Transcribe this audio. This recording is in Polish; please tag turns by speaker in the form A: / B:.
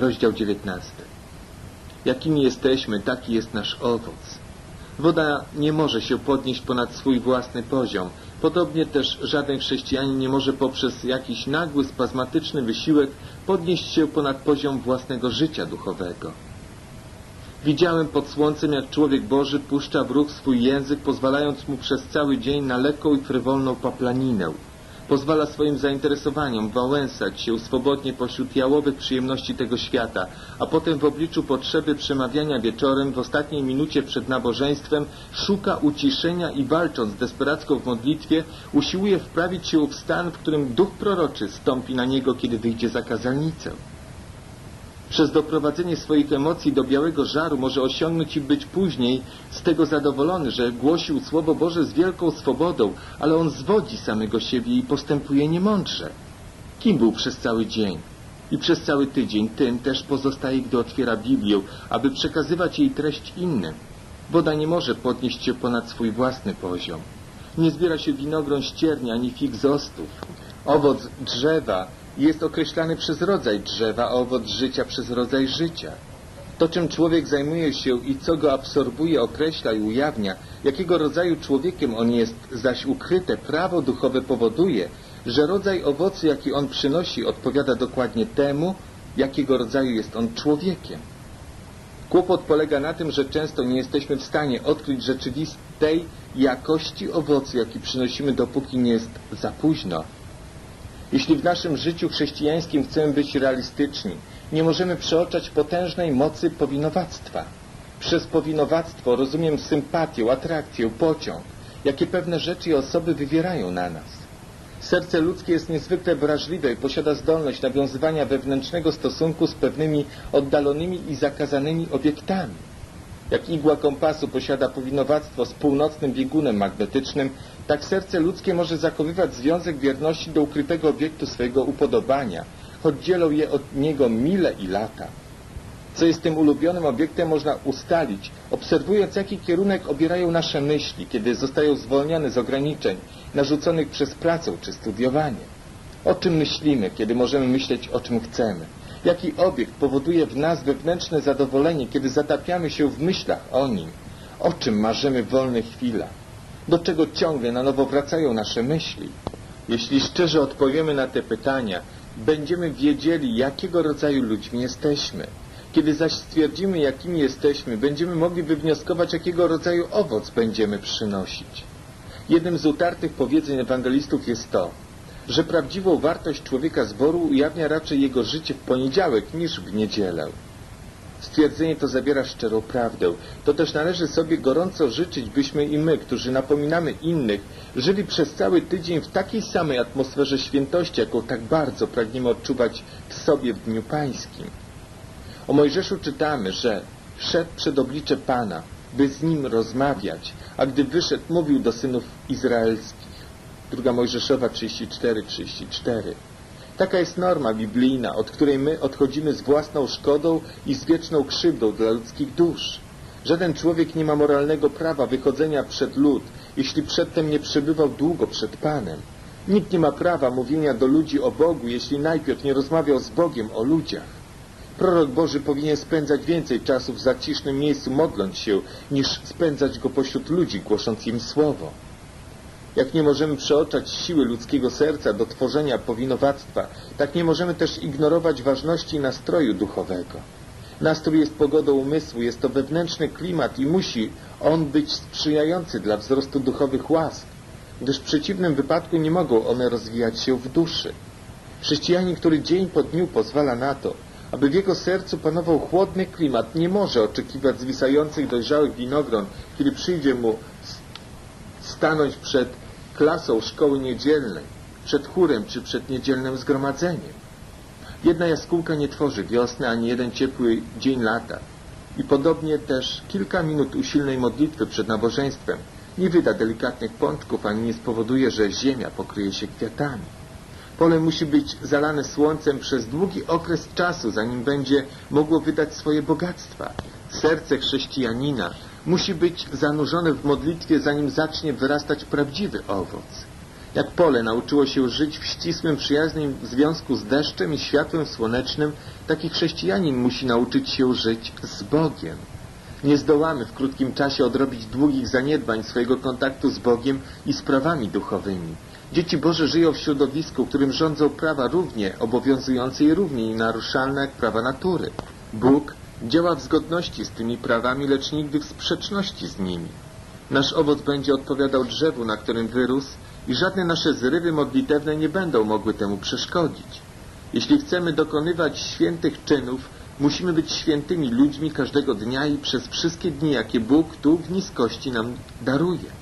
A: rozdział 19. Jakimi jesteśmy, taki jest nasz owoc. Woda nie może się podnieść ponad swój własny poziom. Podobnie też żaden chrześcijanin nie może poprzez jakiś nagły, spazmatyczny wysiłek podnieść się ponad poziom własnego życia duchowego. Widziałem pod słońcem, jak człowiek Boży puszcza w ruch swój język, pozwalając mu przez cały dzień na lekką i frywolną paplaninę. Pozwala swoim zainteresowaniom wałęsać się swobodnie pośród jałowych przyjemności tego świata, a potem w obliczu potrzeby przemawiania wieczorem, w ostatniej minucie przed nabożeństwem, szuka uciszenia i walcząc desperacko w modlitwie, usiłuje wprawić się w stan, w którym duch proroczy stąpi na niego, kiedy wyjdzie za kazalnicę. Przez doprowadzenie swoich emocji do białego żaru może osiągnąć i być później z tego zadowolony, że głosił Słowo Boże z wielką swobodą, ale on zwodzi samego siebie i postępuje niemądrze. Kim był przez cały dzień? I przez cały tydzień tym też pozostaje, gdy otwiera Biblię, aby przekazywać jej treść innym. Woda nie może podnieść się ponad swój własny poziom. Nie zbiera się winogron ścierni ani fig z ostów. Owoc drzewa jest określany przez rodzaj drzewa, a owoc życia przez rodzaj życia. To, czym człowiek zajmuje się i co go absorbuje, określa i ujawnia, jakiego rodzaju człowiekiem on jest, zaś ukryte prawo duchowe powoduje, że rodzaj owocu, jaki on przynosi, odpowiada dokładnie temu, jakiego rodzaju jest on człowiekiem. Kłopot polega na tym, że często nie jesteśmy w stanie odkryć rzeczywistej jakości owocu, jaki przynosimy, dopóki nie jest za późno. Jeśli w naszym życiu chrześcijańskim chcemy być realistyczni, nie możemy przeoczać potężnej mocy powinowactwa. Przez powinowactwo rozumiem sympatię, atrakcję, pociąg, jakie pewne rzeczy i osoby wywierają na nas. Serce ludzkie jest niezwykle wrażliwe i posiada zdolność nawiązywania wewnętrznego stosunku z pewnymi oddalonymi i zakazanymi obiektami. Jak igła kompasu posiada powinowactwo z północnym biegunem magnetycznym, tak serce ludzkie może zachowywać związek wierności do ukrytego obiektu swojego upodobania, choć dzielą je od niego mile i lata. Co jest tym ulubionym obiektem można ustalić, obserwując jaki kierunek obierają nasze myśli, kiedy zostają zwolnione z ograniczeń narzuconych przez pracę czy studiowanie. O czym myślimy, kiedy możemy myśleć o czym chcemy? Jaki obiekt powoduje w nas wewnętrzne zadowolenie, kiedy zatapiamy się w myślach o nim? O czym marzymy w wolnych chwilach? Do czego ciągle na nowo wracają nasze myśli? Jeśli szczerze odpowiemy na te pytania, będziemy wiedzieli, jakiego rodzaju ludźmi jesteśmy. Kiedy zaś stwierdzimy, jakimi jesteśmy, będziemy mogli wywnioskować, jakiego rodzaju owoc będziemy przynosić. Jednym z utartych powiedzeń ewangelistów jest to, że prawdziwą wartość człowieka zboru ujawnia raczej jego życie w poniedziałek niż w niedzielę. Stwierdzenie to zawiera szczerą prawdę. To też należy sobie gorąco życzyć, byśmy i my, którzy napominamy innych, żyli przez cały tydzień w takiej samej atmosferze świętości, jaką tak bardzo pragniemy odczuwać w sobie w Dniu Pańskim. O Mojżeszu czytamy, że wszedł przed oblicze Pana, by z nim rozmawiać, a gdy wyszedł, mówił do synów izraelskich. Druga Mojżeszowa 34-34. Taka jest norma biblijna, od której my odchodzimy z własną szkodą i z wieczną krzywdą dla ludzkich dusz. Żaden człowiek nie ma moralnego prawa wychodzenia przed lud, jeśli przedtem nie przebywał długo przed Panem. Nikt nie ma prawa mówienia do ludzi o Bogu, jeśli najpierw nie rozmawiał z Bogiem o ludziach. Prorok Boży powinien spędzać więcej czasu w zacisznym miejscu modląc się, niż spędzać go pośród ludzi, głosząc im słowo. Jak nie możemy przeoczać siły ludzkiego serca do tworzenia powinowactwa, tak nie możemy też ignorować ważności nastroju duchowego. Nastrój jest pogodą umysłu, jest to wewnętrzny klimat i musi on być sprzyjający dla wzrostu duchowych łask, gdyż w przeciwnym wypadku nie mogą one rozwijać się w duszy. Chrześcijanin, który dzień po dniu pozwala na to, aby w jego sercu panował chłodny klimat, nie może oczekiwać zwisających dojrzałych winogron, kiedy przyjdzie mu stanąć przed klasą szkoły niedzielnej, przed chórem czy przed niedzielnym zgromadzeniem. Jedna jaskółka nie tworzy wiosny, ani jeden ciepły dzień lata. I podobnie też kilka minut usilnej modlitwy przed nabożeństwem nie wyda delikatnych pączków, ani nie spowoduje, że ziemia pokryje się kwiatami. Pole musi być zalane słońcem przez długi okres czasu, zanim będzie mogło wydać swoje bogactwa. Serce chrześcijanina musi być zanurzone w modlitwie, zanim zacznie wyrastać prawdziwy owoc. Jak pole nauczyło się żyć w ścisłym, przyjaznym związku z deszczem i światłem słonecznym, taki chrześcijanin musi nauczyć się żyć z Bogiem. Nie zdołamy w krótkim czasie odrobić długich zaniedbań swojego kontaktu z Bogiem i sprawami duchowymi. Dzieci Boże żyją w środowisku, którym rządzą prawa równie obowiązujące i równie naruszalne jak prawa natury. Bóg działa w zgodności z tymi prawami, lecz nigdy w sprzeczności z nimi. Nasz owoc będzie odpowiadał drzewu, na którym wyrósł i żadne nasze zrywy modlitewne nie będą mogły temu przeszkodzić. Jeśli chcemy dokonywać świętych czynów, musimy być świętymi ludźmi każdego dnia i przez wszystkie dni, jakie Bóg tu w niskości nam daruje.